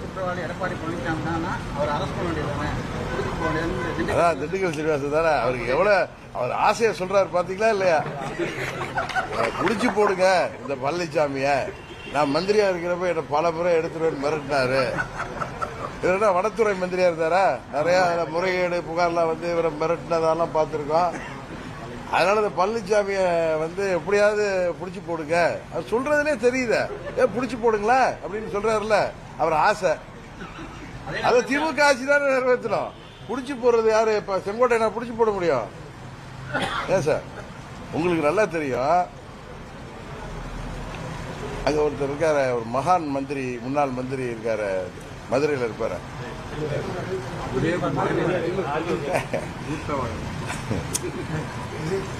குற்றவாளி எடப்பாடி பழனிசாமி அவர் பண்ண வேண்டியதானே அதான் திண்டுக்கல் சீனிவாசன் தானே? அவருக்கு எவ்வளவு அவர் ஆசையை சொல்றாரு பாத்தீங்களா இல்லையா? குடிச்சு போடுங்க இந்த பழனிசாமிய. நான் மந்திரியா இருக்கிறப்ப என்ன பல முறை எடுத்துட்டு மிரட்டினாரு. இவர்னா வனத்துறை மந்திரியா இருந்தாரா? நிறைய முறைகேடு புகார்லாம் வந்து இவரை மிரட்டினதெல்லாம் பார்த்துருக்கோம். அதனால இந்த பழனிசாமிய வந்து எப்படியாவது பிடிச்சி போடுங்க. அது சொல்றதுலே தெரியுத. ஏன் பிடிச்சி போடுங்களேன் அப்படின்னு சொல்றாருல்ல. அவர் ஆசை. அதை திமுக ஆட்சி தானே நிறைவேற்றணும். புடிச்சு போடுறது யாரு? இப்ப செங்கோட்டை நான் புடிச்சு போட முடியும். ஏன் சார்? உங்களுக்கு நல்லா தெரியும். அங்க ஒருத்தர் இருக்காரு ஒரு மகான் மந்திரி முன்னாள் மந்திரி இருக்காரு. மதுரையில் இருப்பாரு.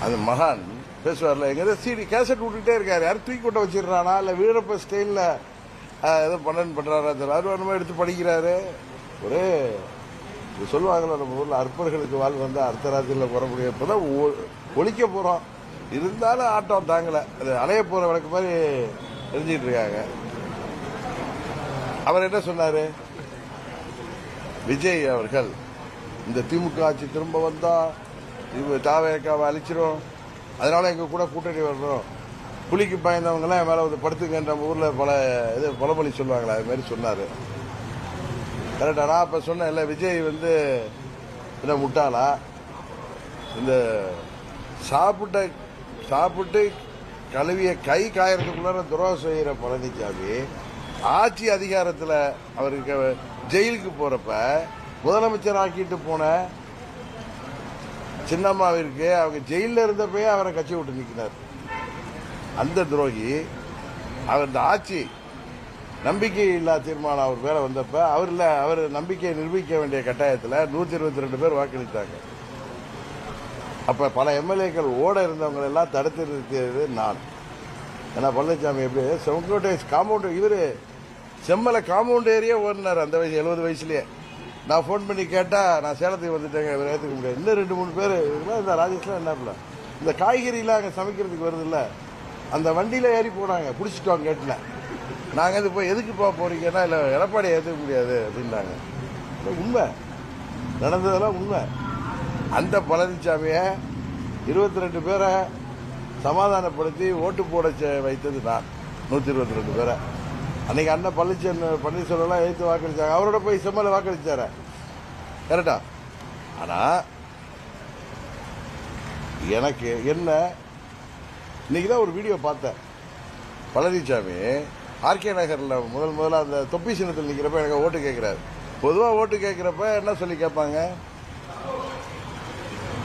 அந்த மகான் பேசுவார்ல எங்க சீடி கேசட் விட்டுட்டே இருக்காரு. யாரும் தூக்கி கொட்ட வச்சிடுறானா? இல்ல வீரப்ப ஸ்டைல்ல ஏதோ பண்ணன் பண்றாரா தெரியல. அது எடுத்து படிக்கிறாரு. ஒரு இது சொல்லுவாங்கல்ல நம்ம ஊரில் அற்பர்களுக்கு வாழ் வந்து அர்த்தராத்திரியில் போற முடியப்பதான் ஒ- ஒழிக்க போறோம். இருந்தாலும் ஆட்டம் தாங்கலை. அது அலைய போற விளக்கு மாதிரி எரிஞ்சிட்டு இருக்காங்க. அவர் என்ன சொன்னாரு? விஜய் அவர்கள் இந்த திமுக ஆட்சி திரும்ப வந்தா இவங்க தாவேக்காவை அழிச்சிரும். அதனால எங்க கூட கூட்டணி வரணும். புலிக்கு பயந்தவங்க எல்லாம் என் மேல வந்து படுத்துங்க ஊரில் ஊர்ல பல இது பழமொழி சொல்லுவாங்களே அது மாதிரி சொன்னாரு. கரெக்டா நான் அப்ப சொன்னேன் இல்ல விஜய் வந்து என்ன முட்டாளா? இந்த சாப்பிட்ட சாப்பிட்டு கழுவிய கை காயறதுக்குள்ள துரோகம் செய்யற பழனிசாமி ஆட்சி அதிகாரத்துல அவருக்கு ஜெயிலுக்கு போறப்ப முதலமைச்சர் ஆக்கிட்டு போன சின்னம்மாவிற்கு அவங்க ஜெயில இருந்தப்பயே அவரை கட்சி விட்டு நிற்கிறார் அந்த துரோகி அவர் இந்த ஆட்சி நம்பிக்கை இல்லா தீர்மானம் அவர் பேரை வந்தப்ப அவர் அவர் நம்பிக்கையை நிரூபிக்க வேண்டிய கட்டாயத்தில் நூத்தி இருபத்தி ரெண்டு பேர் வாக்களித்தாங்க. அப்ப பல எம்எல்ஏக்கள் ஓட இருந்தவங்க எல்லாம் தடுத்து நிறுத்தியது நான். ஏன்னா பழனிசாமி எப்படி செங்கோட்டை காம்பவுண்ட் இவரு செம்மலை காம்பவுண்ட் ஏரியா ஓடினார் அந்த வயசு எழுபது வயசுலயே. நான் ஃபோன் பண்ணி கேட்டா நான் சேலத்துக்கு வந்துட்டேங்க இவர் ஏற்றுக்க முடியாது. இன்னும் ரெண்டு மூணு பேர் இந்த ராஜேஷ்லாம் என்ன இந்த காய்கறிலாம் அங்கே சமைக்கிறதுக்கு வருது இல்லை அந்த வண்டியில் ஏறி போனாங்க. பிடிச்சிட்டோம் கேட்டில் நாங்கள் இது போய் எதுக்கு போக இல்லை எடப்பாடி ஏற்றுக்க முடியாது அப்படின்னாங்க. உண்மை. நடந்ததெல்லாம் உண்மை. அந்த பழனிசாமியை இருபத்தி ரெண்டு பேரை சமாதானப்படுத்தி ஓட்டு போட செ- வைத்தது நான். நூற்றி இருபத்தி ரெண்டு பேரை. அன்னைக்கு அண்ணன் பழனிசாமி பன்னீர்செல்வம்லாம் எழுத்து வாக்களித்தாங்க அவரோட போய் செம்மலை வாக்களித்தார கரெக்டா? ஆனால் எனக்கு என்ன இன்னைக்கு தான் ஒரு வீடியோ பார்த்தேன். பழனிசாமி ஆர்கே நகரில் முதல் முதல்ல அந்த தொப்பி சின்னத்தில் நிற்கிறப்ப எனக்கு ஓட்டு கேட்குறாரு பொதுவாக ஓட்டு கேட்குறப்ப என்ன சொல்லி கேட்பாங்க?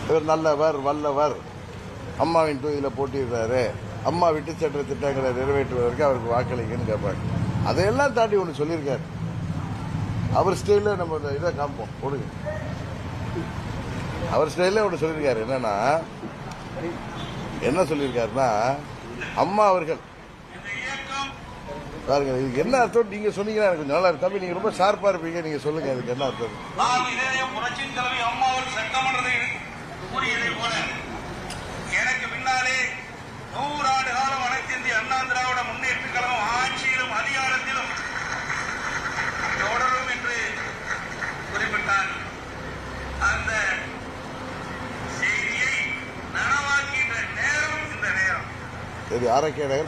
இவர் நல்லவர் வல்லவர். அம்மாவின் தொகுதியில் போட்டிடுறாரு அம்மா விட்டு சட்ட திட்டங்களை நிறைவேற்றுவதற்கு அவருக்கு வாக்களிக்குன்னு கேட்பாங்க. அதையெல்லாம் தாண்டி ஒன்று சொல்லியிருக்காரு. அவர் ஸ்டைலில் நம்ம இந்த இதை காமிப்போம். கொடுங்க அவர் ஸ்டைலில் ஒன்று சொல்லியிருக்காரு. என்னன்னா என்ன சொல்லியிருக்காருன்னா அம்மா அவர்கள். பாருங்க இதுக்கு என்ன அர்த்தம்? நீங்க சொன்னீங்கன்னா எனக்கு கொஞ்சம் நல்லா இருக்கு தம்பி நீங்க ரொம்ப ஷார்ப்பா இருப்பீங்க. நீங்க சொல்லுங்க இதுக்கு என்ன அர்த்தம்? புரட்சியின் தலைவி அம்மாவில் சட்டமன்றத்தில் கூறியதை போல எனக்கு பின்னாலே நூறாண்டு காலம் அனைத்து இந்திய அண்ணா திராவிட முன்னேற்ற கழகம் ஆட்சியில் டி. தினகரன்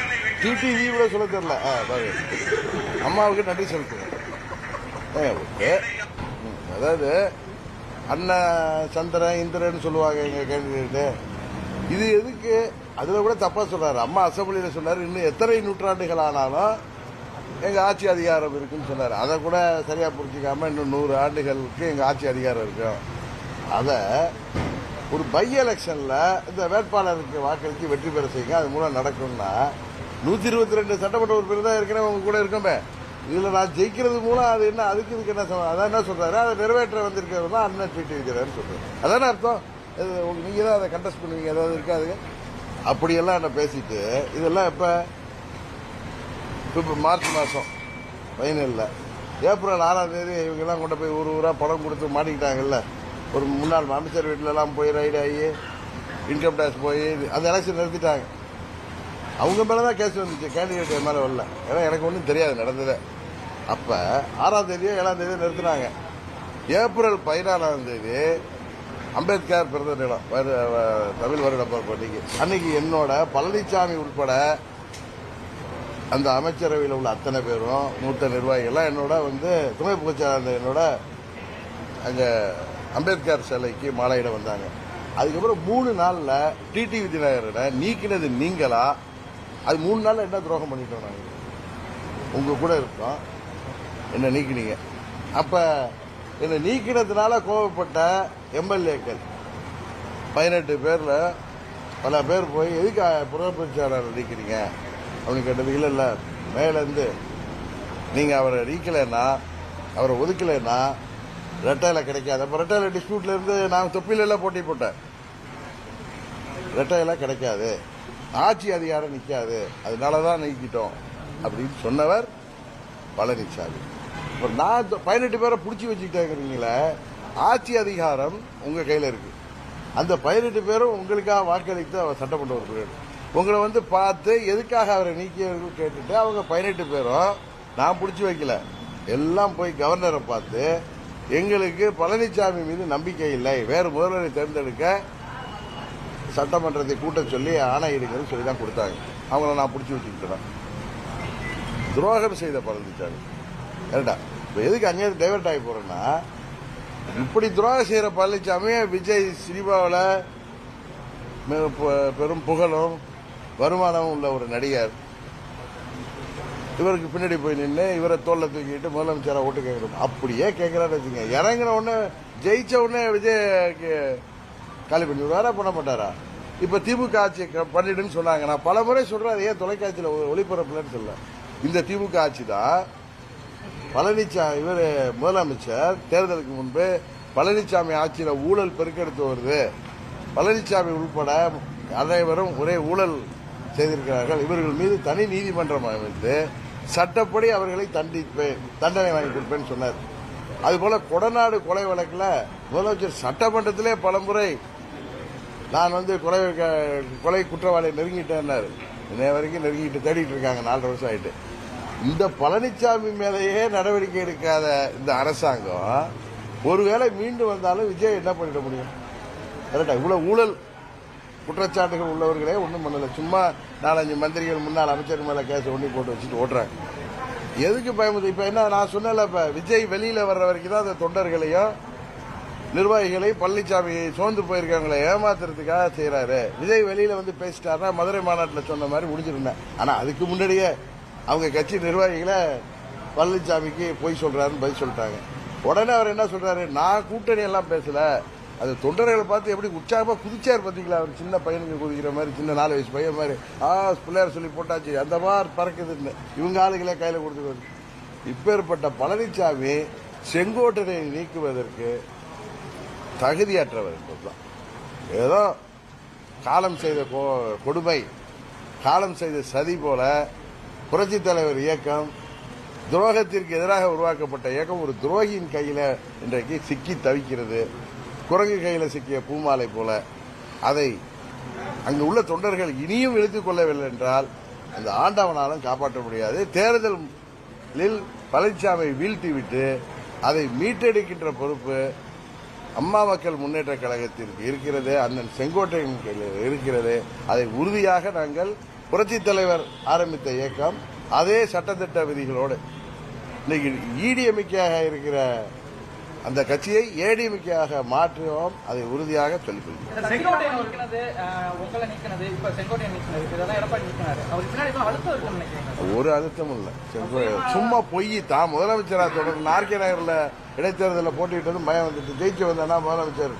அவர்களை வெற்றி டிடிவி கூட சொல்ல தெரியல. ஆ. அம்மாவுக்கு நன்றி ஓகே. ம், அதாவது அண்ணன் சந்திரன் இந்திரன் சொல்லுவாங்க எங்க கேண்டிடேட்டு இது எதுக்கு? அதுல கூட தப்பா சொல்றாரு. அம்மா அசம்பிளியில சொன்னாரு. இன்னும் எத்தனை நூற்றாண்டுகள் ஆனாலும் எங்கள் ஆட்சி அதிகாரம் இருக்குன்னு சொன்னார். அதை கூட சரியாக புரிஞ்சிக்காமல் இன்னும் நூறு ஆண்டுகளுக்கு எங்கள் ஆட்சி அதிகாரம் இருக்கும் அதை ஒரு பை எலெக்ஷனில் இந்த வேட்பாளருக்கு வாக்களித்து வெற்றி பெற செய்யுங்க. அது மூலம் நடக்கும்னா நூற்றி இருபத்தி ரெண்டு சட்டமன்ற உறுப்பினர் தான் ஏற்கனவே உங்க கூட இருக்கோமே. இதில் நான் ஜெயிக்கிறது மூலம் அது என்ன அதுக்கு இதுக்கு என்ன சம்மந்தம்? அதான் என்ன சொல்கிறாரு அதை நிறைவேற்ற வந்திருக்கிறது தான் அண்ணன் ட்வீட் இருக்கிறாருன்னு சொல்கிறார் அதானே அர்த்தம்? நீங்கள் தான் அதை கண்டெஸ்ட் பண்ணுவீங்க. ஏதாவது இருக்காது. அப்படியெல்லாம் என்ன பேசிட்டு இதெல்லாம் இப்போ இப்ப மார்ச் மாதம் ஃபைனலில். ஏப்ரல் ஆறாம் தேதி இவங்கெல்லாம் கொண்டு போய் ஊர் ஊராக பணம் கொடுத்து மாட்டிக்கிட்டாங்கல்ல. ஒரு முன்னாள் அமைச்சர் வீட்டிலலாம் போய் ரைடு ஆகி இன்கம் டேக்ஸ் போய் அந்த எலெக்ஷன் நிறுத்திட்டாங்க. அவங்க மேலே தான் கேஸ் வந்துச்சு கேண்டிடேட் மேலே வரல. ஏன்னா எனக்கு ஒன்றும் தெரியாது நடந்ததே. அப்போ ஆறாம் தேதியோ ஏழாம் தேதியோ நிறுத்தினாங்க. ஏப்ரல் பதினாலாம் தேதி அம்பேத்கர் பிறந்த நிலம் வரு- வ- தமிழ் வருட பிறப்பு அன்னைக்கு அன்னைக்கு என்னோட பழனிசாமி உட்பட அந்த அமைச்சரவையில் உள்ள அத்தனை பேரும் மூத்த நிர்வாகிகள்லாம் என்னோட வந்து துணை பொதுச்செயலாளர் என்னோட அங்கே அம்பேத்கர் சிலைக்கு மாலையிட வந்தாங்க. அதுக்கப்புறம் மூணு நாளில் டிடி விஜயநகரனை நீக்கினது நீங்களா? அது மூணு நாளில் என்ன துரோகம் பண்ணிட்டோம் நாங்கள் உங்கள் கூட இருக்கோம். என்னை நீக்கினீங்க? அப்போ என்னை நீக்கினதுனால கோவப்பட்ட எம்எல்ஏக்கள் பதினெட்டு பேரில் பல பேர் போய் எதுக்கு புறப்பொருட்சியாளர் நீக்கிறீங்க அப்படின்னு கேட்டது இல்லை இல்லை மேலேருந்து நீங்கள் அவரை நீக்கலைன்னா அவரை ஒதுக்கலைன்னா ரெட்டையில கிடைக்காது. அப்போ ரெட்டையில் டிஸ்பியூட்ல இருந்து நான் தொப்பிலெல்லாம் போட்டி போட்டேன். ரெட்டையெல்லாம் கிடைக்காது. ஆட்சி அதிகாரம் நிற்காது அதனால தான் நீக்கிட்டோம் அப்படின்னு சொன்னவர் பழனிசாமி இப்போ நான் பதினெட்டு பேரை பிடிச்சி வச்சுக்கிட்டேங்கிறீங்களே ஆட்சி அதிகாரம் உங்கள் கையில் இருக்கு. அந்த பதினெட்டு பேரும் உங்களுக்காக வாக்களித்து அவர் சட்டமன்ற உறுப்பினர் உங்களை வந்து பார்த்து எதுக்காக அவரை நீக்கியவர்கள் கேட்டுட்டு அவங்க பதினெட்டு பேரும் நான் பிடிச்சி வைக்கல. எல்லாம் போய் கவர்னரை பார்த்து எங்களுக்கு பழனிசாமி மீது நம்பிக்கை இல்லை. வேறு முதல்வரை தேர்ந்தெடுக்க சட்டமன்றத்தை கூட்ட சொல்லி ஆணையிடுங்கன்னு சொல்லி தான் கொடுத்தாங்க. அவங்கள நான் பிடிச்சி வச்சுக்கிட்டேன். துரோகம் செய்த பழனிசாமி கரெக்டா இப்போ எதுக்கு அங்கே டைவர்ட் ஆகி போகிறேன்னா இப்படி துரோகம் செய்கிற பழனிசாமி விஜய் சினிமாவில் பெரும் புகழும். வருமானமும் உள்ள ஒரு நடிகர். இவருக்கு பின்னாடி போய் நின்று இவரை தோல்லை தூக்கிட்டு முதலமைச்சரை ஓட்டு கேட்கணும். அப்படியே கேட்கிறாரு வச்சுங்க. இறங்கின உடனே ஜெயிச்ச உடனே விஜய் காலி பண்ணி விடுவாரா பண்ண மாட்டாரா? இப்ப திமுக ஆட்சி க- பண்ணிடுன்னு சொன்னாங்க. நான் பல முறை சொல்றேன் ஏன் தொலைக்காட்சியில் ஒளிபரப்புலன்னு சொல்ல இந்த திமுக ஆட்சி தான் பழனிசாமி இவர் முதலமைச்சர் தேர்தலுக்கு முன்பு பழனிசாமி ஆட்சியில் ஊழல் பெருக்கெடுத்து வருது. பழனிசாமி உள்பட அனைவரும் ஒரே ஊழல் செய்திருக்கிறார்கள் இவர்கள் மீது தனி நீதிமன்றம் அமைத்து சட்டப்படி அவர்களை தண்டிப்பேன் தண்டனை வாங்கி கொடுப்பேன்னு சொன்னார். அதுபோல கொடநாடு கொலை வழக்கில் முதலமைச்சர் சட்டமன்றத்திலே பலமுறை நான் வந்து கொலை க- கொலை குற்றவாளியை நெருங்கிட்டேன்னாரு. இன்னைய வரைக்கும் நெருங்கிட்டு தேடிட்டு இருக்காங்க. நாலரை வருஷம் ஆயிட்டு. இந்த பழனிசாமி மேலேயே நடவடிக்கை எடுக்காத இந்த அரசாங்கம் ஒருவேளை மீண்டும் வந்தாலும் விஜய் என்ன பண்ணிட முடியும்? கரெக்டா? இவ்வளவு ஊழல் குற்றச்சாட்டுகள் உள்ளவர்களே ஒன்றும் பண்ணலை. சும்மா நாலஞ்சு மந்திரிகள் முன்னாள் அமைச்சர் மேலே கேஸ் ஒண்ணி போட்டு வச்சுட்டு ஓட்டுறாங்க. எதுக்கு பயமுது இப்போ என்ன நான் சொன்னல இப்போ விஜய் வெளியில் வர்ற வரைக்கும் தான் அந்த தொண்டர்களையும் நிர்வாகிகளையும் பழனிசாமி சோர்ந்து போயிருக்கவங்களை ஏமாத்துறதுக்காக செய்கிறாரு விஜய் வெளியில் வந்து பேசிட்டாருன்னா மதுரை மாநாட்டில் சொன்ன மாதிரி முடிஞ்சிருந்தேன் ஆனால் அதுக்கு முன்னாடியே அவங்க கட்சி நிர்வாகிகளை பழனிசாமிக்கு போய் சொல்கிறாருன்னு பதில் சொல்லிட்டாங்க. உடனே அவர் என்ன சொல்கிறாரு நான் கூட்டணி எல்லாம் பேசலை. அது தொண்டர்களை பார்த்து எப்படி உற்சாகமாக குதிச்சார் பார்த்தீங்களா அவர் சின்ன பையனுக்கு குதிக்கிற மாதிரி சின்ன நாலு வயசு பையன் மாதிரி. ஆ பிள்ளையார் சொல்லி போட்டாச்சு. அந்த மாதிரி பறக்குதுன்னு. இவங்க ஆளுகளே கையில் கொடுத்துருவாரு இப்பேற்பட்ட பழனிசாமி செங்கோட்டனை நீக்குவதற்கு தகுதியற்றவர் என்பதுதான். ஏதோ காலம் செய்த கொ- கொடுமை காலம் செய்த சதி போல புரட்சித் தலைவர் இயக்கம் துரோகத்திற்கு எதிராக உருவாக்கப்பட்ட இயக்கம் ஒரு துரோகியின் கையில் இன்றைக்கு சிக்கி தவிக்கிறது. குரங்கு கையில் சிக்கிய பூமாலை போல அதை அங்கு உள்ள தொண்டர்கள் இனியும் இழுத்துக் கொள்ளவில்லை என்றால் அந்த ஆண்டவனாலும் காப்பாற்ற முடியாது. தேர்தலில் பழனிசாமியை வீழ்த்திவிட்டு அதை மீட்டெடுக்கின்ற பொறுப்பு அம்மா மக்கள் முன்னேற்ற கழகத்திற்கு இருக்கிறது. அண்ணன் செங்கோட்டையின் கையில் இருக்கிறது. அதை உறுதியாக நாங்கள் புரட்சித் தலைவர் ஆரம்பித்த இயக்கம் அதே சட்டத்திட்ட விதிகளோடு இன்னைக்கு ஈடிஎம்மிக்கையாக இருக்கிற அந்த கட்சியை ஏடிஎம்மிக்கையாக மாற்றுவோம் அதை உறுதியாக சொல்லிக் கொள்கிறோம். செங்கோட்டையன் நீக்கினது அஹ், உங்களை நீக்கினது இப்ப செங்கோட்டையன் நீக்கினது இப்ப இதெல்லாம் எடப்பாடி நீக்கினாரு. அவருக்கு பின்னாடி எதுவும் அழுத்தம் இருக்குன்னு நினைக்கிறீங்க ஒரு அழுத்தமும் இல்லை. சும்மா பொய். தான் முதலமைச்சராக தொடர்ந்து ஆர்கே நகரில் இடைத்தேர்தலில் போட்டியிட்டது பயம் வந்துட்டு ஜெயிச்சு வந்தேன்னா முதலமைச்சர்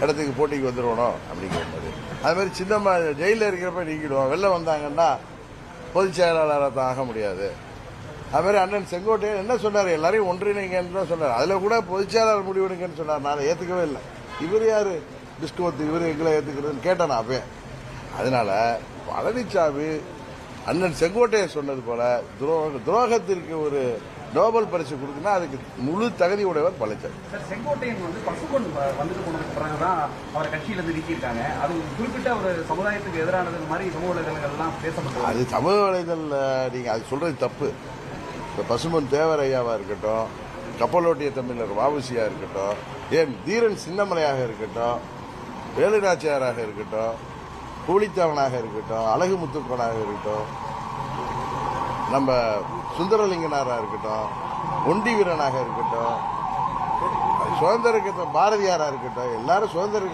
இடத்துக்கு போட்டிக்கு வந்துடணும் அப்படிங்கிற மாதிரி. அது மாதிரி சின்னம்மா ஜெயிலில் இருக்கிறப்ப நீக்கிடுவோம். வெளில வந்தாங்கன்னா பொதுச் செயலாளராக தான் ஆக முடியாது. அது மாதிரி அண்ணன் செங்கோட்டையன் என்ன சொன்னார்? எல்லாரையும் ஒன்றிணைங்கன்னு தான் சொன்னார். அதில் கூட பொதுச் செயலாளர் முடிவெடுங்கன்னு சொன்னார். நான் ஏற்றுக்கவே இல்லை. இவர் யார்? பிஸ்கோத்து இவர் எங்களை ஏற்றுக்கிறதுன்னு கேட்டேன் நான் அப்பயே. அதனால பழனிசாமி அண்ணன் செங்கோட்டையன் சொன்னது போல துரோக துரோகத்திற்கு ஒரு நோபல் பரிசு கொடுக்குன்னா அதுக்கு முழு தகுதி உடையவர் பழனிசாமி சார் செங்கோட்டையன் வந்து வ- வந்துட்டு போனதுக்கு பிறகு தான் அவரை நீக்கியிருக்காங்க. அது குறிப்பிட்ட ஒரு சமுதாயத்துக்கு எதிரானது மாதிரி சமூக வலைதளங்கள்லாம் பேசப்பட்டது. அது சமூக வலைதளில் நீங்கள் அது சொல்கிறது தப்பு. இப்போ பசுமன் தேவரையாவாக இருக்கட்டும் கப்பலோட்டிய தமிழர் வாவுசியாக இருக்கட்டும் ஏன் தீரன் சின்னமலையாக இருக்கட்டும் வேலுநாச்சியாராக இருக்கட்டும் கூலித்தவனாக இருக்கட்டும் அழகு முத்துக்கோனாக இருக்கட்டும் நம்ம சுந்தரலிங்கனாராக இருக்கட்டும் ஒண்டி வீரனாக இருக்கட்டும் சுதந்திர பாரதியாராக இருக்கட்டும் எல்லாரும் சுதந்திர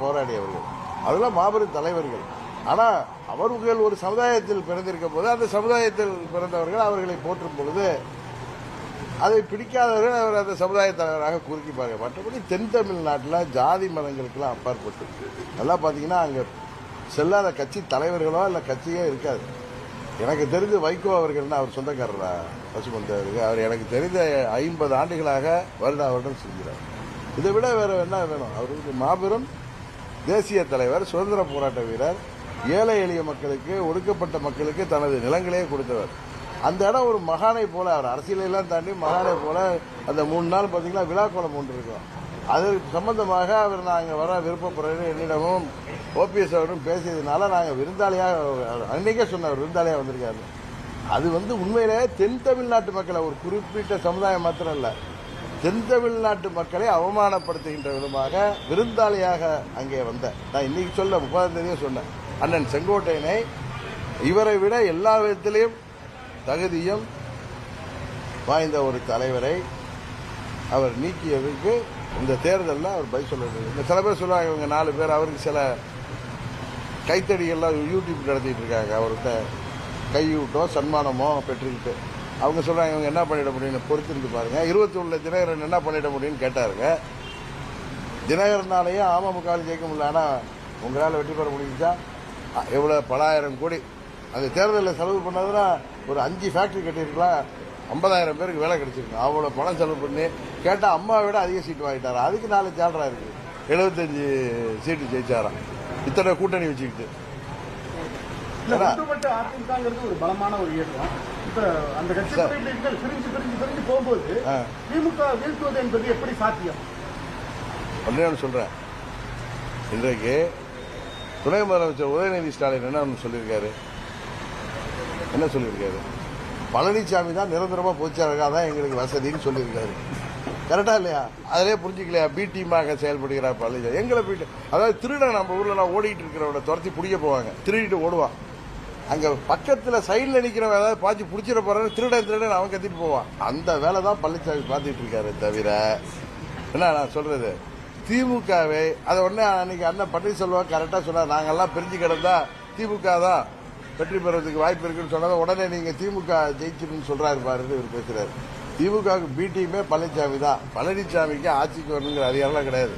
போராடியவர்கள். அதெல்லாம் மாபெரும் தலைவர்கள். ஆனால் அவர்கள் ஒரு சமுதாயத்தில் பிறந்திருக்கும் போது அந்த சமுதாயத்தில் பிறந்தவர்கள் அவர்களை போற்றும் பொழுது அதை பிடிக்காதவர்கள் அவர் அந்த சமுதாய தலைவராக குறுக்கிப்பாங்க மற்றபடி தென் தமிழ்நாட்டில் ஜாதி மதங்களுக்கெல்லாம் அப்பாற்பட்டு நல்லா பார்த்தீங்கன்னா அங்கே செல்லாத கட்சி தலைவர்களோ இல்லை கட்சியே இருக்காது. எனக்கு தெரிஞ்ச வைகோ அவர்கள்னா அவர் சொந்தக்காரரா? பசுமன் அவர் எனக்கு தெரிந்த ஐம்பது ஆண்டுகளாக வருடா வருடம் செஞ்சார் இதை விட வேற என்ன வேணும்? அவருக்கு மாபெரும் தேசிய தலைவர் சுதந்திர போராட்ட வீரர் ஏழை எளிய மக்களுக்கு ஒடுக்கப்பட்ட மக்களுக்கு தனது நிலங்களே கொடுத்தவர். அந்த இடம் ஒரு மகானை போல அவர் அரசியலெல்லாம் தாண்டி மகானை போல அந்த மூணு நாள் பார்த்தீங்கன்னா விழாக்கோலம் ஒன்று இருக்கும் அதற்கு சம்பந்தமாக அவர் நாங்கள் வர விருப்பப்படுறேன்னு என்னிடமும் ஓபிஎஸ் அவரும் பேசியதுனால நாங்கள் விருந்தாளியாக அன்னைக்கே சொன்னார் விருந்தாளியாக வந்திருக்காரு. அது வந்து உண்மையிலே தென் தமிழ்நாட்டு மக்களை ஒரு குறிப்பிட்ட சமுதாயம் மாத்திரம் இல்லை தென் தமிழ்நாட்டு மக்களை அவமானப்படுத்துகின்ற விதமாக விருந்தாளியாக அங்கே வந்தேன். நான் இன்னைக்கு சொல்ல முப்பதாம் தேதியே சொன்னேன். அண்ணன் செங்கோட்டையனை இவரை விட எல்லா விதத்திலையும் தகுதியும் வாய்ந்த ஒரு தலைவரை அவர் நீக்கியதுக்கு இந்த தேர்தலில் அவர் பதில் சொல்ல இந்த சில பேர் சொல்லுவாங்க இவங்க நாலு பேர் அவருக்கு சில கைத்தடிகள்லாம் யூடியூப் நடத்திட்டு இருக்காங்க. அவர்கிட்ட கையூட்டோ சன்மானமோ பெற்றுக்கிட்டு. அவங்க சொல்கிறாங்க இவங்க என்ன பண்ணிட முடியும்னு பொறுத்திருந்து பாருங்கள் இருபத்தி ஒன்று தினகரன் என்ன பண்ணிட முடியும்னு கேட்டாருங்க. தினகரனாலேயே அமமுகவில் ஜெயிக்க முடியல. ஆனால் உங்களால் வெற்றி பெற முடிஞ்சா எவ்வளவு? பலாயிரம் கோடி. அந்த தேர்தலில் செலவு பண்ணதுன்னா ஒரு அஞ்சு ஃபேக்டரி கட்டியிருக்கலாம். ஐம்பதாயிரம் பேருக்கு வேலை கிடைச்சிருக்கு. அவ்வளோ பணம் செலவு பண்ணி கேட்டால் அம்மாவை விட அதிக சீட்டு வாங்கிட்டாரா? அதுக்கு நாலு சேலரா இருக்கு. எழுபத்தஞ்சு சீட்டு ஜெயிச்சாராம் இத்தனை கூட்டணி வச்சுக்கிட்டு. ஒரு பலமான ஒரு இயக்கம். அந்த கட்சி பிரிஞ்சு பிரிஞ்சு பிரிஞ்சு போகும்போது. திமுக வீழ்த்துவது என்பது எப்படி சாத்தியம்? ஒன்று சொல்கிறேன் இன்றைக்கு துணை முதலமைச்சர் உதயநிதி ஸ்டாலின் என்ன சொல்லியிருக்காரு? என்ன சொல்லியிருக்காரு? பழனிசாமி தான் நிரந்தரமாக பொதுச்சாளராக தான் எங்களுக்கு வசதின்னு சொல்லியிருக்காரு. கரெக்டா இல்லையா? அதிலே புரிஞ்சுக்கலையா? பி டீமாக செயல்படுகிறார் பழனிசாமி எங்களை போயிட்டு அதாவது திருட நம்ம ஊர்லலாம் ஓடிட்டு இருக்கிறவனை துரத்தி பிடிக்க போவாங்க. திருடிட்டு ஓடுவான். அங்கே பக்கத்தில் சைடில் நிற்கிறவன் ஏதாவது பாய்ச்சி பிடிச்சிட போறான்னு திருடன் திருடன் அவன் கத்திட்டு போவான். அந்த வேலை தான் பழனிசாமி பார்த்துட்டு இருக்காரு தவிர என்ன நான் சொல்றது? திமுகவை அதை உடனே அன்னைக்கு அண்ணன் பன்னீர்செல்வம் கரெக்டா சொன்னார். நாங்கெல்லாம் பிரிஞ்சு கிடந்தா திமுக தான் வெற்றி பெறதுக்கு வாய்ப்பு இருக்குன்னு சொன்னதை உடனே நீங்க திமுக ஜெயிச்சிருன்னு சொல்றாரு பாருன்னு இவர் பேசுறாரு. திமுகவுக்கு பி பழனிசாமி தான். பழனிசாமிக்கு ஆட்சிக்கு வரணுங்கிற அதிகாரம்லாம் கிடையாது.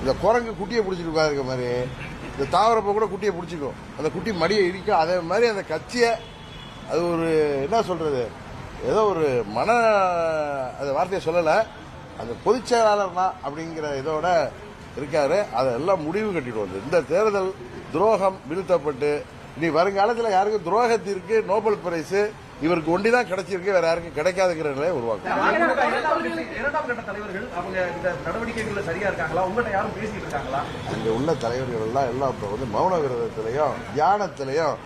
இந்த குரங்கு குட்டியை பிடிச்சிட்டு உட்காருக்க மாதிரி இந்த தாவரப்போ கூட குட்டியை பிடிச்சிக்கும். அந்த குட்டி மடியை இடிக்கும். அதே மாதிரி அந்த கட்சியை அது ஒரு என்ன சொல்றது ஏதோ ஒரு மன அந்த வார்த்தையை சொல்லலை. அந்த பொதுச் செயலாளர் தான் அப்படிங்கிற இதோட இருக்காரு. அதெல்லாம் முடிவு கட்டிடுவோம். இந்த தேர்தல் துரோகம் வீழ்த்தப்பட்டு இனி வருங்காலத்தில் யாருக்கும் துரோகத்திற்கு நோபல் பரிசு இவருக்கு ஒண்டி தான் கிடைச்சிருக்கு வேற யாருக்கும் கிடைக்காதுங்கிற நிலையை உருவாக்கும் அங்கே உள்ள தலைவர்கள் எல்லாம் எல்லாம் இப்போ வந்து மௌன விரதத்திலையும் தியானத்திலையும்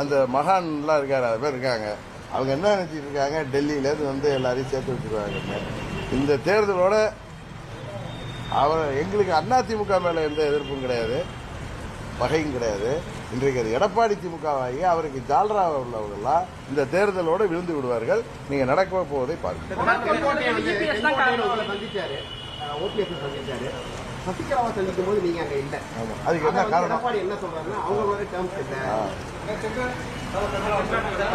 அந்த மகான்லாம் இருக்காரு அது பேர் இருக்காங்க. அவங்க என்ன நினைச்சிட்டு இருக்காங்க? டெல்லியிலேருந்து வந்து எல்லாரையும் சேர்த்து வச்சிருக்காங்க இந்த தேர்தலோட அவர் எங்களுக்கு அதிமுக மேல எந்த எதிர்ப்பும் கிடையாது. பகையும் கிடையாது. இன்றைக்கு அது எடப்பாடி திமுக ஆகி அவருக்கு ஜால்ரா உள்ளவர்கள்லாம் இந்த தேர்தலோட விழுந்து விடுவார்கள். நீங்க நடக்க போவதை சந்திச்சாரு சசிகலாவை சந்திக்கும் போது நீங்க அங்க இல்ல ஆமா. அதுக்கு என்ன காரணம்? எடப்பாடி என்ன சொல்றாருன்னா டேர்ம்ஸ் இல்ல.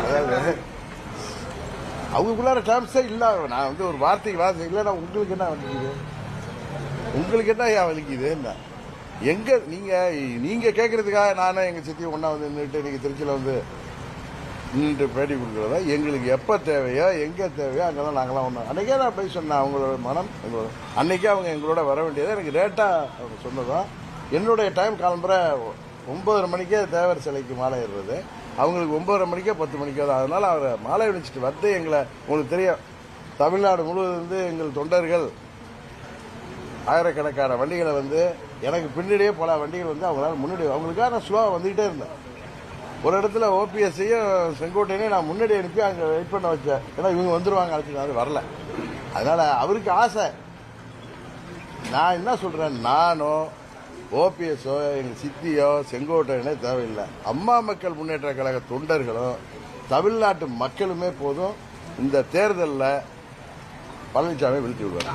அதாவது அவங்களுக்குள்ளார டேர்ம்ஸே இல்லை. நான் வந்து ஒரு வார்த்தைக்கு வார்த்தை. இல்லைன்னா உங்களுக்கு என்ன வலிக்குது? உங்களுக்கு என்ன ஏன் வலிக்குது? என்ன? எங்க நீங்க நீங்க கேட்கறதுக்காக நானும் எங்க சித்தி ஒண்ணா வந்து நின்றுட்டு நீங்க திருச்சியில வந்து நின்றுட்டு பேட்டி கொடுக்குறதா? எங்களுக்கு எப்ப தேவையோ எங்க தேவையோ அங்கதான் நாங்களாம் ஒன்றும் அன்னைக்கே நான் போய் சொன்னேன் அவங்களோட மனம் எங்களோட அன்னைக்கே அவங்க எங்களோட வர வேண்டியது எனக்கு லேட்டாக அவங்க சொன்னதும் என்னுடைய டைம் கிளம்புற ஒன்பதரை மணிக்கே தேவர் சிலைக்கு மாலை ஏறுறது. அவங்களுக்கு ஒன்பதரை மணிக்கோ பத்து மணிக்கோ தான். அதனால அவரை மாலை அணிச்சிட்டு வந்து எங்களை உங்களுக்கு தெரியும் தமிழ்நாடு முழுவதிலிருந்து எங்கள் தொண்டர்கள் ஆயிரக்கணக்கான வண்டிகளை வந்து எனக்கு பின்னாடியே பல வண்டிகள் வந்து அவங்களால முன்னாடி அவங்களுக்காக நான் ஸ்லோவாக வந்துகிட்டே இருந்தேன். ஒரு இடத்துல ஓபிஎஸ்ஸையும் செங்கோட்டையனையும் நான் முன்னாடி அனுப்பி அங்கே வெயிட் பண்ண வச்சேன். ஏன்னா இவங்க வந்துடுவாங்க அழைச்சிட்டு வரல. அதனால அவருக்கு ஆசை. நான் என்ன சொல்கிறேன் நானும் ஓபிஎஸோ எங்கள் சித்தியோ செங்கோட்டையனே தேவையில்லை. அம்மா மக்கள் முன்னேற்ற கழக தொண்டர்களும் தமிழ்நாட்டு மக்களுமே போதும் இந்த தேர்தலில் பழனிசாமி வீழ்த்தி விடுவார்.